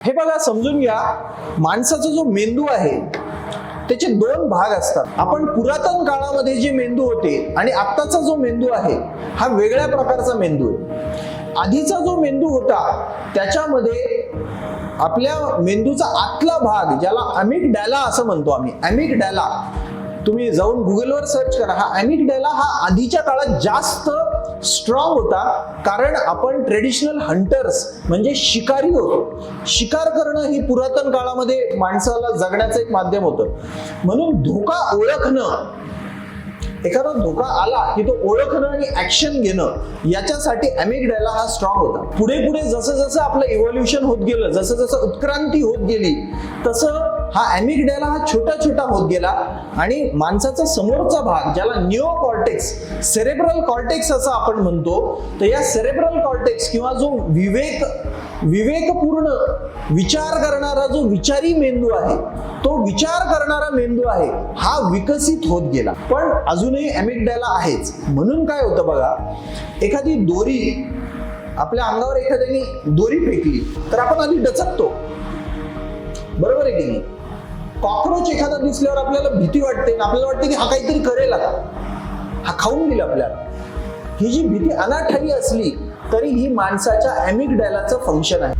हे बघा समजून घ्या. माणसाचा जो मेंदू आहे त्याचे दोन भाग असतात. आपण पुरातन काळामध्ये जे मेंदू होते आणि आत्ताचा जो मेंदू आहे हा वेगळ्या प्रकारचा मेंदू आहे. आधीचा जो मेंदू होता त्याच्यामध्ये आपल्या मेंदूचा आतला भाग ज्याला अमिक डॅला असं म्हणतो आम्ही अमिक डॅला तुम्ही जाऊन गुगलवर सर्च करा. हा अमिक डॅला हा आधीच्या काळात जास्त स्ट्रॉंग होता कारण आपण ट्रेडिशनल हंटर्स म्हणजे शिकारी होतो. शिकार करणं ही पुरातन काळामध्ये माणसाला जगण्याचं एक माध्यम होतं. म्हणून धोका ओळखणं एखादा धोका आला की तो ओळखणं आणि ऍक्शन घेणं याच्यासाठी अमेगडायला हा स्ट्रॉंग होता. पुढे पुढे जसं जसं आपलं इव्होल्युशन होत गेलं जसं जसं उत्क्रांती होत गेली तसं हा अमिगडॅला हा छोटा छोटा होत गेला आणि माणसाचा समोरचा भाग ज्याला न्यू कॉर्टेक्स सेरेब्रल कॉर्टेक्स असं आपण म्हणतो तर या सेरेब्रल कॉर्टेक्स किंवा जो विवेक विवेकपूर्ण विचार करणारा जो विचारी मेंदू आहे तो विचार करणारा मेंदू आहे हा विकसित होत गेला. पण अजूनही अमिगडॅला आहेच. म्हणून काय होतं बघा एखादी दोरी आपल्या अंगावर एखाद्याने दोरी फेकली तर आपण आधी डचकतो. बरोबर आहे की नाही? कॉक्रोच एखादा दिसल्यावर आपल्याला भीती वाटते. आणि आपल्याला वाटते की हा काहीतरी करेल आता. हा खाऊन दिला आपल्याला. ही जी भीती अनाठाई असली तरी ही माणसाच्या अमिगडॅलाचं फंक्शन आहे.